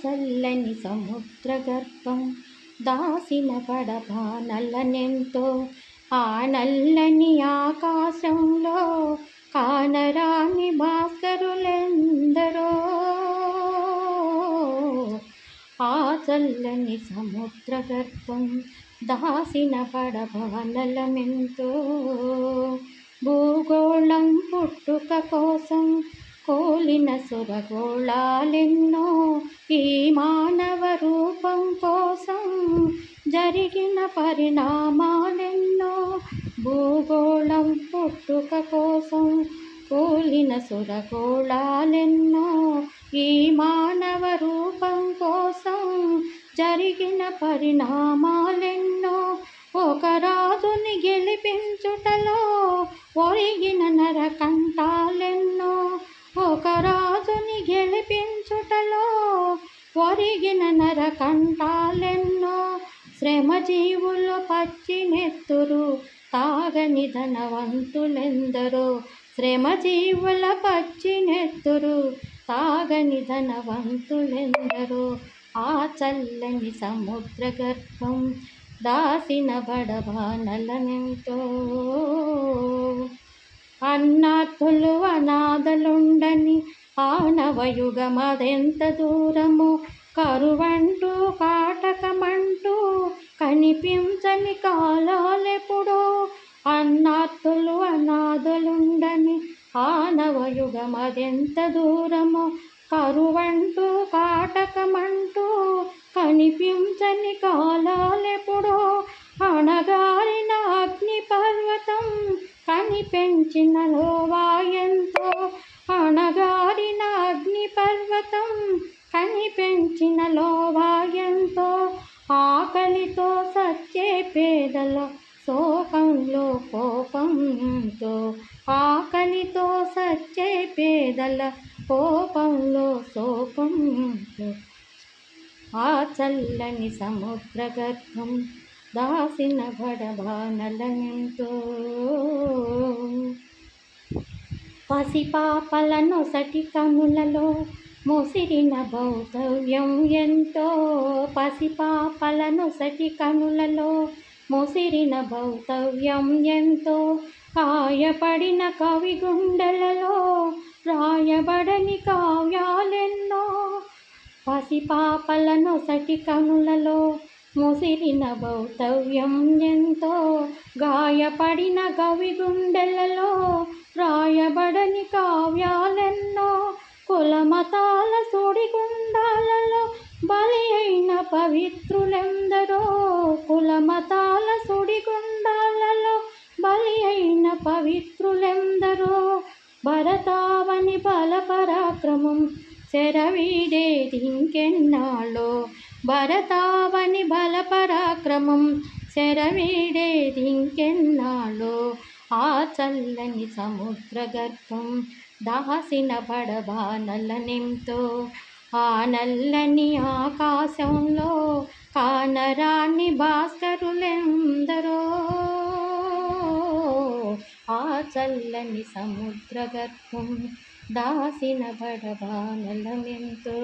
చల్లని సముద్ర గర్భం దాసిన పడవ నల్లనెంతో ఆ నల్లని ఆకాశంలో కానరాని భాస్కరులెందరో. ఆ చల్లని సముద్ర గర్భం దాసిన పడభానలమెంతో భూగోళం పుట్టుక కోసం కోలిన సురగోళాలెన్నో ఈ మానవ రూపం కోసం జరిగిన పరిణామాలెన్నో భూగోళం పుట్టుక కోసం కోలిన సురగోళాలెన్నో ఈ మానవ రూపం కోసం జరిగిన పరిణామాలెన్నో ఒక రాజుని గెలిపించుటలో ఒరిగిన నరకంఠాలెన్నో ఒరిగిన నరకంఠాలెన్నో శ్రమజీవులు పచ్చి నెత్తురు తాగని ధనవంతులెందరో శ్రమజీవుల పచ్చి నెత్తురు తాగని ధనవంతులెందరో ఆ చల్లని సముద్ర గర్భం దాసిన బడబానలనెంతో. అన్నాథులు అనాథలుండని ఆనవయుగమదెంత దూరము కరువంటూ కాటకమంటూ కనిపించని కాలాలెప్పుడో అన్నార్థులు అనాథలుండని ఆనవయుగమదెంత దూరమో. కరువంటూ కాటకమంటూ కనిపించని కాలాలెప్పుడో అణగారిన అగ్ని పర్వతం కనిపెంచిన లోవాయంతో అణగారిన అగ్ని పర్వతం కనిపెంచిన లోవాయంతో ఆకలితో సచ్చే పేదల శోకంలో కోపంతో ఆకలితో సచ్చే పేదల కోపంలో శోకంతో. ఆ చల్లని సముద్ర గర్భం దాసిన బడబానలనెంతో పసిపాపల నొసటి కనులలో ముసిరిన భౌతవ్యం ఎంతో పసిపాపలను సటి కనులలో ముసిరిన భౌతవ్యం ఎంతో కాయపడిన కవి గుండెలలో రాయబడని కావ్యాలెన్నో పసిపాపలను సటి కనులలో ముసిరిన భౌతవ్యం ఎంతో గాయపడిన కవి గుండెలలో రాయబడని కావ్యాలెన్నో మతాల సుడిగుండాలలో బలి అయిన పవిత్రులెందరో కులమతాల సుడిగుండాలలో బలి అయిన పవిత్రులెందరో భరతావని బల పరాక్రమం శరవీడేది ఇంకెన్నాళ్ళో భరతావని బల పరాక్రమం శరవీడేది ఇంకెన్నాళ్ళో ఆ చల్లని సముద్ర గర్భం దాసిన బడబానలనెంతో ఆ నల్లని ఆకాశంలో కానరాణి భాస్కరులెందరో. ఆ చల్లని సముద్ర గర్భం దాసిన బడబానలనెంతో